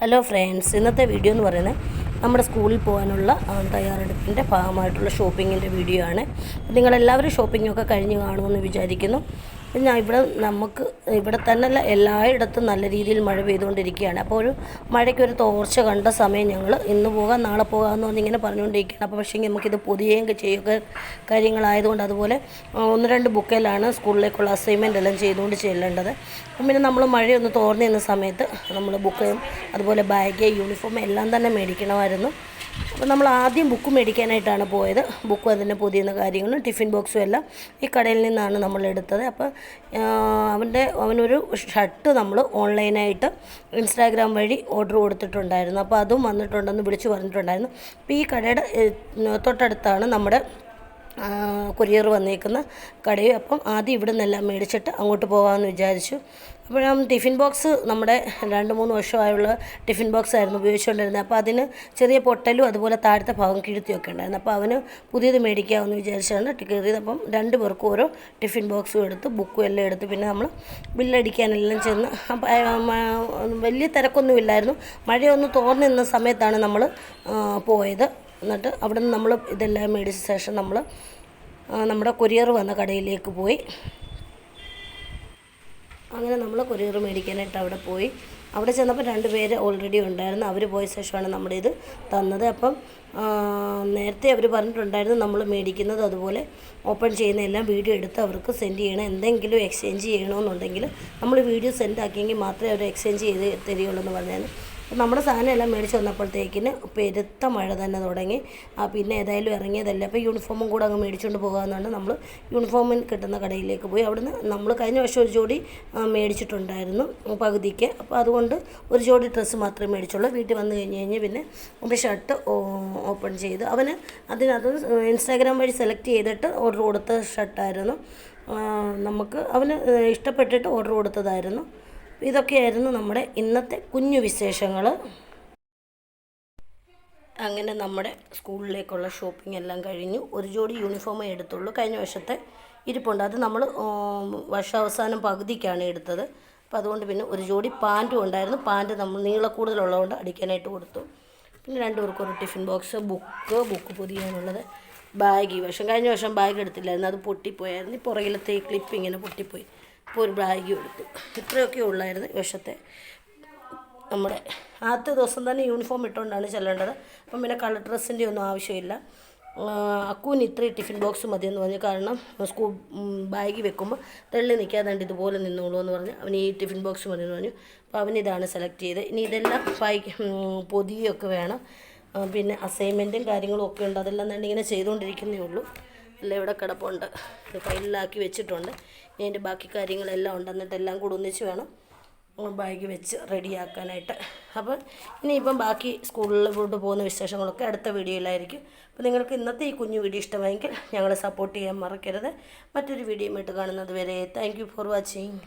Hello friends ഇന്നത്തെ video എന്ന് പറയുന്നത് നമ്മുടെ സ്കൂളിൽ പോകാനുള്ള തയ്യാറെടുപ്പിന്റെ ഭാഗമായിട്ടുള്ള ഷോപ്പിങ്ങിന്റെ വീഡിയോ ആണ്. നിങ്ങളെല്ലാവരും ഷോപ്പിങ്ങൊക്കെ കഴിഞ്ഞ് കാണുമെന്ന് വിചാരിക്കുന്നു. പിന്നെ ഇവിടെ നമുക്ക് ഇവിടെ തന്നെയല്ല എല്ലായിടത്തും നല്ല രീതിയിൽ മഴ പെയ്തുകൊണ്ടിരിക്കുകയാണ്. അപ്പോൾ ഒരു മഴയ്ക്കൊരു തോർച്ച കണ്ട സമയം ഞങ്ങൾ ഇന്ന് പോകാം നാളെ പോകാമെന്ന് പറഞ്ഞ് ഇങ്ങനെ പറഞ്ഞുകൊണ്ടിരിക്കുകയാണ്. അപ്പോൾ പക്ഷേ നമുക്കിത് പൊതിയുകയും ചെയ്യുക കാര്യങ്ങളായതുകൊണ്ട് അതുപോലെ ഒന്ന് രണ്ട് ബുക്കിലാണ് സ്കൂളിലേക്കുള്ള അസൈൻമെന്റ് എല്ലാം ചെയ്തുകൊണ്ട് ചെല്ലേണ്ടത്. പിന്നെ നമ്മൾ മഴയൊന്ന് തോർന്നു നിന്ന സമയത്ത് നമ്മൾ ബുക്ക് അതുപോലെ ബാഗ് യൂണിഫോം എല്ലാം തന്നെ മേടിക്കണമായിരുന്നു. അപ്പോൾ നമ്മൾ ആദ്യം ബുക്ക് മേടിക്കാനായിട്ടാണ് പോയത്. ബുക്കും അതിന്റെ പുതിയ കാര്യങ്ങളും ടിഫിൻ ബോക്സും എല്ലാം ഈ കടയിൽ നിന്നാണ് നമ്മൾ എടുത്തത്. അപ്പോൾ അവന്റെ അവനൊരു ഷർട്ട് നമ്മൾ ഓൺലൈനായിട്ട് ഇൻസ്റ്റാഗ്രാം വഴി ഓർഡർ കൊടുത്തിട്ടുണ്ടായിരുന്നു. അപ്പോൾ അതും വന്നിട്ടുണ്ടെന്ന് വിളിച്ചു പറഞ്ഞിട്ടുണ്ടായിരുന്നു. അപ്പോൾ ഈ കടയുടെ തൊട്ടടുത്താണ് നമ്മുടെ കൊറിയർ വന്നേക്കുന്ന കടയും. അപ്പം ആദ്യം ഇവിടെ നിന്നെല്ലാം മേടിച്ചിട്ട് അങ്ങോട്ട് പോകാമെന്ന് വിചാരിച്ചു. അപ്പോഴും ടിഫിൻ ബോക്സ് നമ്മുടെ രണ്ട് മൂന്ന് വർഷമായുള്ള ടിഫിൻ ബോക്സ് ആയിരുന്നു ഉപയോഗിച്ചുകൊണ്ടിരുന്നത്. അപ്പോൾ അതിന് ചെറിയ പൊട്ടലും അതുപോലെ താഴത്തെ ഭാഗം കിഴുത്തിയൊക്കെ ഉണ്ടായിരുന്നു. അപ്പോൾ അവന് പുതിയത് മേടിക്കാമെന്ന് വിചാരിച്ചാണ് കയറിയത് അപ്പം രണ്ട് പേർക്കും ഓരോ ടിഫിൻ ബോക്സും എടുത്ത് ബുക്കും എല്ലാം എടുത്ത് പിന്നെ നമ്മൾ ബില്ലടിക്കാനെല്ലാം ചെന്ന്. അപ്പം വലിയ തിരക്കൊന്നുമില്ലായിരുന്നു മഴയൊന്ന് തോർന്നു നിന്ന സമയത്താണ് നമ്മൾ പോയത്. എന്നിട്ട് അവിടെ നിന്ന് നമ്മൾ ഇതെല്ലാം മേടിച്ച ശേഷം നമ്മൾ നമ്മുടെ കൊറിയർ വന്ന കടയിലേക്ക് പോയി. അങ്ങനെ നമ്മൾ കൊറിയർ മേടിക്കാനായിട്ട് അവിടെ പോയി. അവിടെ ചെന്നപ്പോൾ രണ്ട് പേര് ഓൾറെഡി ഉണ്ടായിരുന്നു. അവർ പോയ ശേഷമാണ് നമ്മുടെ ഇത് തന്നത്. അപ്പം നേരത്തെ അവർ പറഞ്ഞിട്ടുണ്ടായിരുന്നു നമ്മൾ മേടിക്കുന്നത് അതുപോലെ ഓപ്പൺ ചെയ്യുന്ന എല്ലാം വീഡിയോ എടുത്ത് അവർക്ക് സെൻഡ് ചെയ്യണം. എന്തെങ്കിലും എക്സ്ചേഞ്ച് ചെയ്യണമെന്നുണ്ടെങ്കിൽ നമ്മൾ വീഡിയോ സെൻഡ് ആക്കിയെങ്കിൽ മാത്രമേ അവർ എക്സ്ചേഞ്ച് ചെയ്ത് തരികയുള്ളൂ എന്ന് അപ്പം നമ്മുടെ സാധനം എല്ലാം മേടിച്ച് വന്നപ്പോഴത്തേക്കിന് പെരുത്ത മഴ തന്നെ തുടങ്ങി. ആ പിന്നെ ഏതായാലും ഇറങ്ങിയതല്ല. അപ്പോൾ യൂണിഫോമും കൂടെ അങ്ങ് മേടിച്ചുകൊണ്ട് പോകാമെന്നുണ്ട്. നമ്മൾ യൂണിഫോമിന് കിട്ടുന്ന കടയിലേക്ക് പോയി. അവിടുന്ന് നമ്മൾ കഴിഞ്ഞ വർഷം ഒരു ജോഡി മേടിച്ചിട്ടുണ്ടായിരുന്നു പകുതിക്ക്. അപ്പോൾ അതുകൊണ്ട് ഒരു ജോഡി ഡ്രസ്സ് മാത്രമേ മേടിച്ചുള്ളൂ. വീട്ടിൽ വന്നു കഴിഞ്ഞ് കഴിഞ്ഞ് പിന്നെ ഒരു ഷർട്ട് ഓപ്പൺ ചെയ്ത്. അവന് അതിനകത്ത് ഇൻസ്റ്റാഗ്രാം വഴി സെലക്ട് ചെയ്തിട്ട് ഓർഡർ കൊടുത്ത ഷർട്ടായിരുന്നു. നമുക്ക് അവന് ഇഷ്ടപ്പെട്ടിട്ട് ഓർഡർ കൊടുത്തതായിരുന്നു. ഇതൊക്കെയായിരുന്നു നമ്മുടെ ഇന്നത്തെ കുഞ്ഞു വിശേഷങ്ങൾ അങ്ങനെ നമ്മുടെ സ്കൂളിലേക്കുള്ള ഷോപ്പിംഗ് എല്ലാം കഴിഞ്ഞു. ഒരു ജോഡി യൂണിഫോമേ എടുത്തുള്ളൂ. കഴിഞ്ഞ വർഷത്തെ ഇരിപ്പുണ്ട്. അത് നമ്മൾ വർഷാവസാനം പകുതിക്കാണ് എടുത്തത്. അപ്പോൾ അതുകൊണ്ട് പിന്നെ ഒരു ജോഡി പാന്റും ഉണ്ടായിരുന്നു. പാന്റ് നമ്മൾ നീള കൂടുതലുള്ളതുകൊണ്ട് അടിക്കാനായിട്ട് കൊടുത്തു. പിന്നെ രണ്ട് പേർക്ക് ഒരു ടിഫിൻ ബോക്സ് ബുക്ക് ബുക്ക് പൊതിയാനുള്ളത് ബാഗ്. ഈ വർഷം കഴിഞ്ഞ വർഷം ബാഗ് എടുത്തില്ലായിരുന്നു. അത് പൊട്ടിപ്പോയായിരുന്നു. പുറകിലത്തെ ക്ലിപ്പ് ഇങ്ങനെ പൊട്ടിപ്പോയി. അപ്പോൾ ഒരു ബാഗ് എടുത്തു ഇത്രയൊക്കെ ഉള്ളായിരുന്നു വിഷത്തെ. നമ്മുടെ ആദ്യത്തെ ദിവസം തന്നെ യൂണിഫോം ഇട്ടുകൊണ്ടാണ് ചെല്ലേണ്ടത്. അപ്പം പിന്നെ കളർ ഡ്രസ്സിന്റെ ഒന്നും ആവശ്യമില്ല. അക്കൂന് ഇത്രയും ടിഫിൻ ബോക്സ് മതിയെന്ന് പറഞ്ഞു. കാരണം സ്കൂൾ ബാഗ് വെക്കുമ്പോൾ തള്ളി നിൽക്കാതെ ഇതുപോലെ നിന്നോളൂ എന്ന് പറഞ്ഞ്. അവന് ഈ ടിഫിൻ ബോക്സ് മതിയെന്ന് പറഞ്ഞു. അപ്പോൾ അവൻ ഇതാണ് സെലക്ട് ചെയ്തത്. ഇനി ഇതെല്ലാം വായിക്ക പൊതിയൊക്കെ വേണം. പിന്നെ അസൈൻമെന്റും കാര്യങ്ങളും ഒക്കെ ഉണ്ട്. അതെല്ലാം തന്നെ ഇങ്ങനെ ചെയ്തുകൊണ്ടിരിക്കുന്നേ ഉള്ളൂ. എല്ലാം ഇവിടെ കിടപ്പുണ്ട് ഫയലിലാക്കി വെച്ചിട്ടുണ്ട്. ഇതിന്റെ ബാക്കി കാര്യങ്ങളെല്ലാം ഉണ്ട്. എന്നിട്ട് എല്ലാം കൂടെ ഒന്നിച്ച് വേണം ബാഗ് വെച്ച് റെഡിയാക്കാനായിട്ട്. അപ്പോൾ ഇനിയിപ്പം ബാക്കി സ്കൂളിൽ സ്കൂളിലോട്ട് പോകുന്ന വിശേഷങ്ങളൊക്കെ അടുത്ത വീഡിയോയിലായിരിക്കും. അപ്പോൾ നിങ്ങൾക്ക് ഇന്നത്തെ ഈ കുഞ്ഞു വീഡിയോ ഇഷ്ടമായെങ്കിൽ ഞങ്ങളെ സപ്പോർട്ട് ചെയ്യാൻ മറക്കരുത്. മറ്റൊരു വീഡിയോയുമായിട്ട് കാണുന്നത് വരെ താങ്ക് ഫോർ വാച്ചിങ്